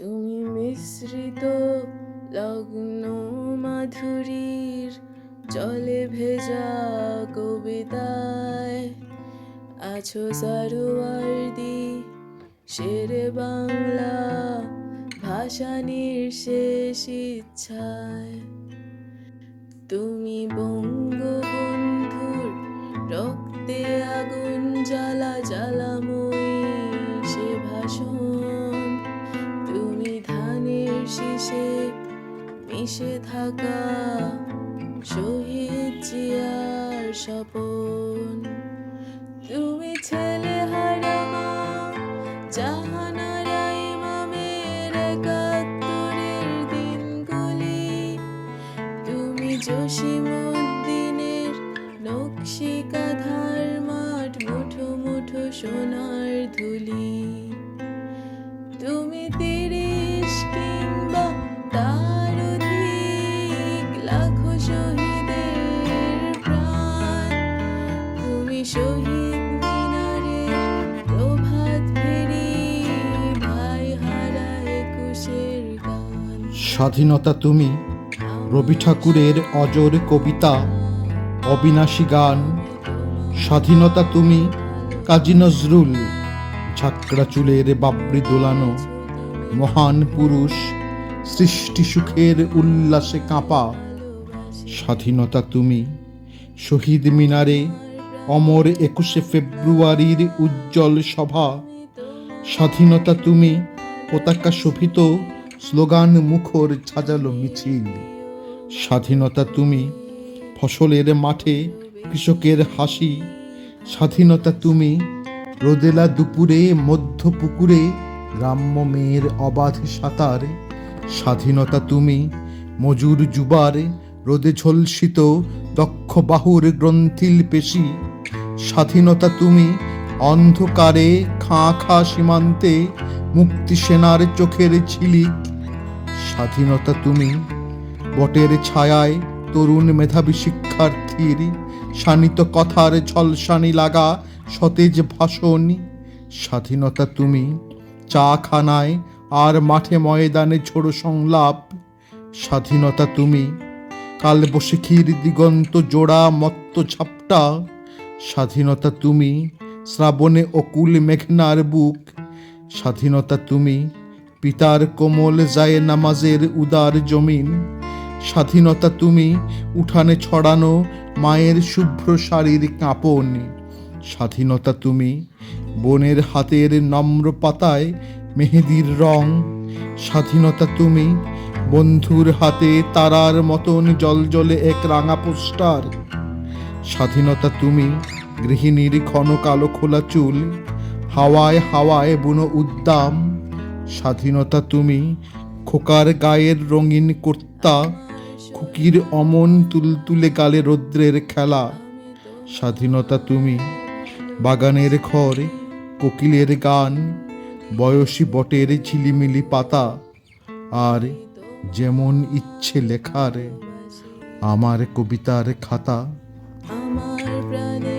তুমি মিশ্রিত লগ্ন মাধুরীর জলে ভেজা কবিতায়। আছো সারোয়ার্দি, শেরে বাংলা ভাষানির শেষ ইচ্ছায়। তুমি বঙ্গবন্ধুর মিশে থাকা শহীদ জিয়ার স্বপন। তুমি ছেলে হারামা, জাহানারা ইমামের একাত্তরের দিনগুলি। তুমি জসিমুদ্দিনের নকশি কাঁধার মাঠ, মুঠো মুঠো সোনার ধুলি। স্বাধীনতা তুমি, রবি ঠাকুরের অজর কবিতা, অবিনাশী গান। স্বাধীনতা তুমি, কাজী নজরুল, ঝাঁকড়া চুলের বাবরি দোলানো। মহান পুরুষ, সৃষ্টি সুখের উল্লাসে কাঁপা। স্বাধীনতা তুমি, শহীদ মিনারে অমর একুশে ফেব্রুয়ারির উজ্জ্বল সভা। স্বাধীনতা তুমি পতাকা শোভিত, স্লোগান মুখর ছাজালো মিছিল। স্বাধীনতা তুমি ফসলের মাঠে কৃষকের হাসি। স্বাধীনতা তুমি রোদেলা দুপুরে, মধ্য পুকুরে, গ্রাম্য মেয়ের অবাধ সাঁতার। স্বাধীনতা তুমি মজুর যুবার রোদে ঝলসিত দক্ষ বাহুর গ্রন্থিল পেশি। স্বাধীনতা তুমি অন্ধকারে, খাঁ খাঁ সীমান্তে, মুক্তি সেনার চোখের ঝিলিক। স্বাধীনতা তুমি বটের ছায়ায়, তরুণ মেধাবী শিক্ষার্থীর শানিত কথার ঝলসানি লাগা সতেজ ভাষণ। স্বাধীনতা তুমি চা খানায় আর মাঠে ময়দানে ঝোড়ো সংলাপ। স্বাধীনতা তুমি কালবশিখির দিগন্ত জোড়া মত্ত ঝাপটা। স্বাধীনতা তুমি, শ্রাবণে অকুল মেঘনার বুক। স্বাধীনতা তুমি, পিতার কোমল যায় নামাজের উদার জমিন। স্বাধীনতা তুমি, উঠানে ছড়ানো মায়ের শুভ্র শাড়ির কাঁপন। স্বাধীনতা তুমি, বনের হাতের নম্র পাতায় মেহেদির রং। স্বাধীনতা তুমি, বন্ধুর হাতে তারার মতন জলজলে এক রাঙা পোস্টার। স্বাধীনতা তুমি, গৃহিণীর ক্ষণ কালো খোলা চুল, হাওয়ায় হাওয়ায় বুনো উদ্দাম, স্বাধীনতা তুমি, খোকার গায়ের রঙিন কর্তা, খুকির অমন তুলতুলে গালে রৌদ্রের খেলা, স্বাধীনতা তুমি, বাগানের ঘর, কোকিলের গান, বয়সী বটের ঝিলিমিলি পাতা, আর যেমন ইচ্ছে লেখার আমার কবিতার খাতা। আমার